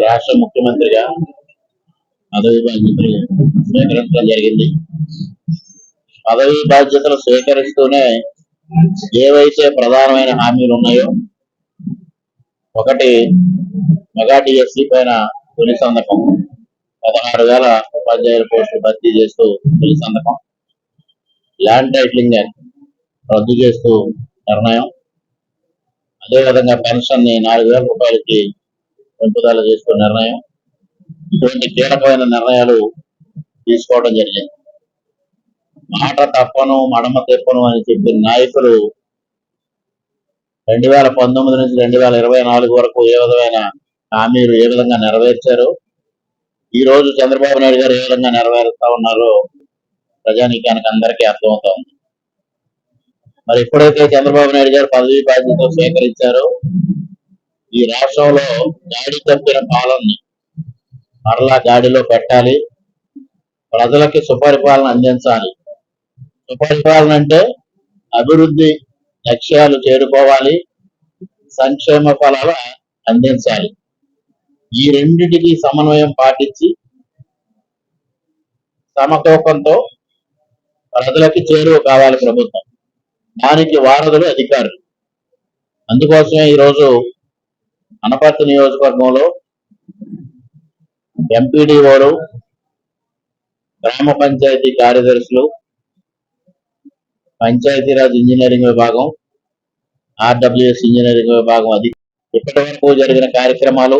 రాష్ట్ర ముఖ్యమంత్రిగా పదవి బాధ్యతలు స్వీకరించడం జరిగింది. పదవి బాధ్యతలు స్వీకరిస్తూనే ఏవైతే ప్రధానమైన హామీలు ఉన్నాయో ఒకటి మెగా డిఎస్సి పైన తొలి సంతకం పదహారు వేల ఉపాధ్యాయుల పోస్టులు భర్తీ చేస్తూ తొలి సంతకం ల్యాండ్ టైటిలింగ్ రద్దు చేస్తూ నిర్ణయం అదేవిధంగా పెన్షన్ని నాలుగు వేల రూపాయలకి పెంపుదల చేసుకునే నిర్ణయం. ఇటువంటి కీలకమైన నిర్ణయాలు తీసుకోవడం జరిగింది. మాట తప్పను మడమ తెప్పను అని చెప్పిన నాయకులు రెండు వేల పంతొమ్మిది నుంచి రెండు వేల ఇరవై నాలుగు వరకు ఏ విధమైన హామీలు ఏ విధంగా నెరవేర్చారు? ఈ రోజు చంద్రబాబు నాయుడు గారు ఏ విధంగా నెరవేరుస్తా ఉన్నారో ప్రజానీకానికి అందరికీ అర్థమవుతోంది మరి ఎప్పుడైతే చంద్రబాబు నాయుడు గారు పదవి బాధ్యతలు స్వీకరించారో ఈ రాష్ట్రంలో గాడి తప్పిన పాలనని మరలా గాడిలో పెట్టాలి. ప్రజలకి సుపరిపాలన అందించాలి. సుపరిపాలన అంటే అభివృద్ధి లక్ష్యాలు చేరుకోవాలి. సంక్షేమ ఫలాలు అందించాలి. ఈ రెండింటికి సమన్వయం పాటించి సమతూకంతో ప్రజలకి చేరువ కావాలి ప్రభుత్వం. దానికి వారధులు అధికారులు. అందుకోసమే ఈరోజు అనపర్తి నియోజకవర్గంలో ఎంపీడీఓలు గ్రామ పంచాయతీ కార్యదర్శులు పంచాయతీరాజ్ ఇంజనీరింగ్ విభాగం ఆర్డబ్ల్యూఎస్ ఇంజనీరింగ్ విభాగం అది ఇప్పటి వరకు జరిగిన కార్యక్రమాలు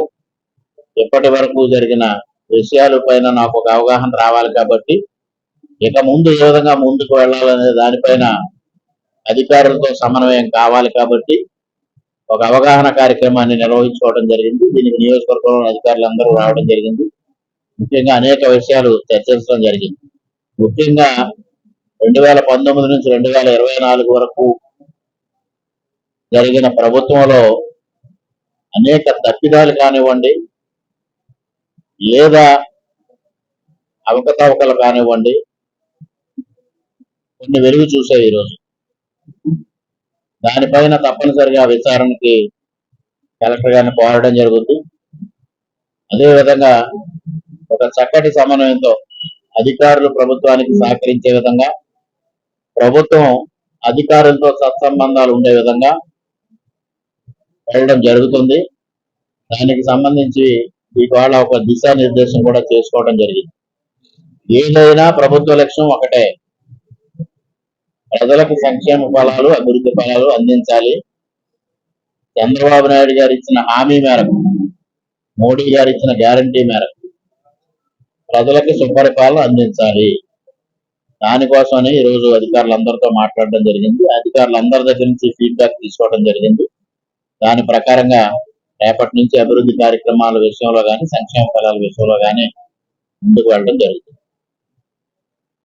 ఇప్పటి వరకు జరిగిన విషయాల పైన నాకు ఒక అవగాహన రావాలి కాబట్టి ఇక ముందు ఏ విధంగా ముందుకు వెళ్ళాలనే దానిపైన అధికారులతో సమన్వయం కావాలి కాబట్టి ఒక అవగాహన కార్యక్రమాన్ని నిర్వహించుకోవడం జరిగింది. దీనికి నియోజకవర్గంలో అధికారులందరూ రావడం జరిగింది. ముఖ్యంగా అనేక విషయాలు చర్చించడం జరిగింది. ముఖ్యంగా రెండు వేల పంతొమ్మిది నుంచి రెండు వేల ఇరవై నాలుగు వరకు జరిగిన ప్రభుత్వంలో అనేక తప్పిదాలు కానివ్వండి లేదా అవకతవకలు కానివ్వండి కొన్ని వెలుగు చూసాయి ఈరోజు. దానిపైన తప్పనిసరిగా విచారణకి కలెక్టర్ గారిని కోరడం జరుగుతుంది అదేవిధంగా ఒక చక్కటి సమన్వయంతో అధికారులు ప్రభుత్వానికి సహకరించే విధంగా ప్రభుత్వం అధికారులతో సత్సంబంధాలు ఉండే విధంగా వెళ్ళడం జరుగుతుంది. దానికి సంబంధించి ఇవాళ ఒక దిశానిర్దేశం కూడా చేసుకోవడం జరిగింది. ఏదైనా ప్రభుత్వ లక్ష్యం ఒకటే. ప్రజలకు సంక్షేమ ఫలాలు అభివృద్ధి ఫలాలు అందించాలి. చంద్రబాబు నాయుడు గారు ఇచ్చిన హామీ మేరకు మోడీ గారు ఇచ్చిన గ్యారంటీ మేరకు ప్రజలకు సుపరిపాలన అందించాలి. దానికోసమని ఈ రోజు అధికారులందరితో మాట్లాడడం జరిగింది. అధికారులందరి దగ్గర నుంచి ఫీడ్బ్యాక్ తీసుకోవడం జరిగింది. దాని ప్రకారంగా రేపటి నుంచి అభివృద్ధి కార్యక్రమాల విషయంలో కానీ సంక్షేమ ఫలాల విషయంలో కానీ ముందుకు వెళ్ళడం జరుగుతుంది.